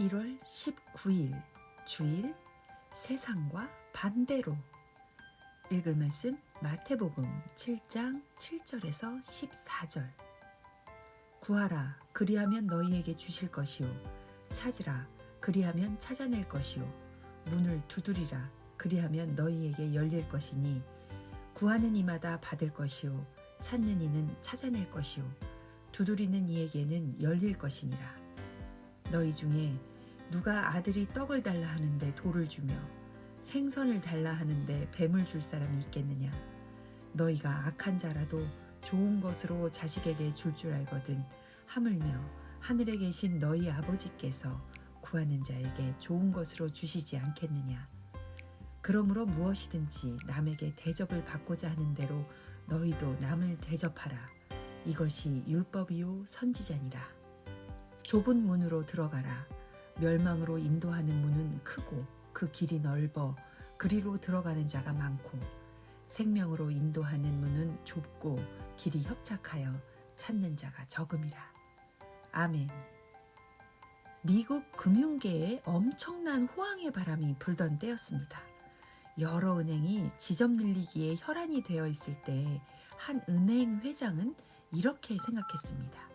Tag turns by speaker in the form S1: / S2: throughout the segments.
S1: 1월 19일 주일 세상과 반대로 읽을 말씀 마태복음 7장 7절에서 14절. 구하라 그리하면 너희에게 주실 것이요. 찾으라 그리하면 찾아낼 것이요. 문을 두드리라 그리하면 너희에게 열릴 것이니 구하는 이마다 받을 것이요. 찾는 이는 찾아낼 것이요. 두드리는 이에게는 열릴 것이니라. 너희 중에 누가 아들이 떡을 달라 하는데 돌을 주며 생선을 달라 하는데 뱀을 줄 사람이 있겠느냐? 너희가 악한 자라도 좋은 것으로 자식에게 줄줄 알거든 하물며 하늘에 계신 너희 아버지께서 구하는 자에게 좋은 것으로 주시지 않겠느냐? 그러므로 무엇이든지 남에게 대접을 받고자 하는 대로 너희도 남을 대접하라. 이것이 율법이요 선지자니라. 좁은 문으로 들어가라 멸망으로 인도하는 문은 크고 그 길이 넓어 그리로 들어가는 자가 많고 생명으로 인도하는 문은 좁고 길이 협착하여 찾는 자가 적음이라. 아멘. 미국 금융계에 엄청난 호황의 바람이 불던 때였습니다. 여러 은행이 지점 늘리기에 혈안이 되어 있을 때 한 은행 회장은 이렇게 생각했습니다.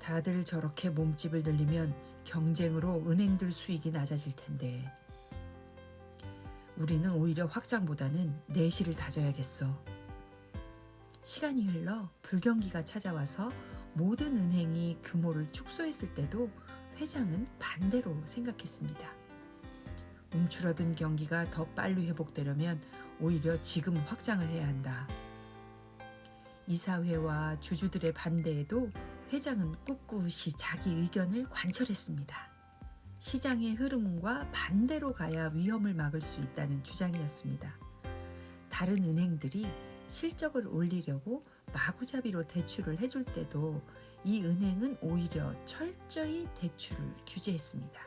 S1: 다들 저렇게 몸집을 늘리면 경쟁으로 은행들 수익이 낮아질 텐데 우리는 오히려 확장보다는 내실을 다져야겠어. 시간이 흘러 불경기가 찾아와서 모든 은행이 규모를 축소했을 때도 회장은 반대로 생각했습니다. 움츠러든 경기가 더 빨리 회복되려면 오히려 지금 확장을 해야 한다. 이사회와 주주들의 반대에도 회장은 꿋꿋이 자기 의견을 관철했습니다. 시장의 흐름과 반대로 가야 위험을 막을 수 있다는 주장이었습니다. 다른 은행들이 실적을 올리려고 마구잡이로 대출을 해줄 때도 이 은행은 오히려 철저히 대출을 규제했습니다.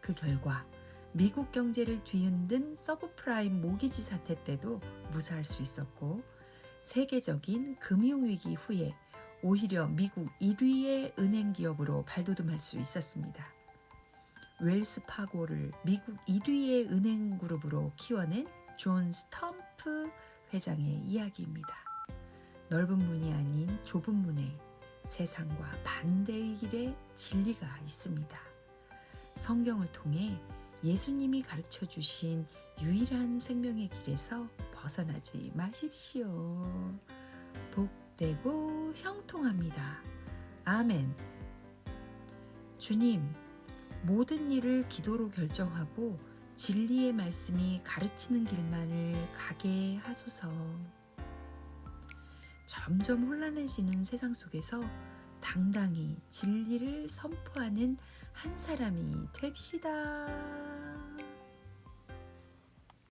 S1: 그 결과 미국 경제를 뒤흔든 서브프라임 모기지 사태 때도 무사할 수 있었고 세계적인 금융위기 후에 오히려 미국 1위의 은행 기업으로 발돋움할 수 있었습니다. 웰스 파고를 미국 1위의 은행 그룹으로 키워낸 존 스텀프 회장의 이야기입니다. 넓은 문이 아닌 좁은 문에 세상과 반대의 길에 진리가 있습니다. 성경을 통해 예수님이 가르쳐 주신 유일한 생명의 길에서 벗어나지 마십시오. 복 되고 형통합니다. 아멘. 주님, 모든 일을 기도로 결정하고 진리의 말씀이 가르치는 길만을 가게 하소서. 점점 혼란해지는 세상 속에서 당당히 진리를 선포하는 한 사람이 됩시다.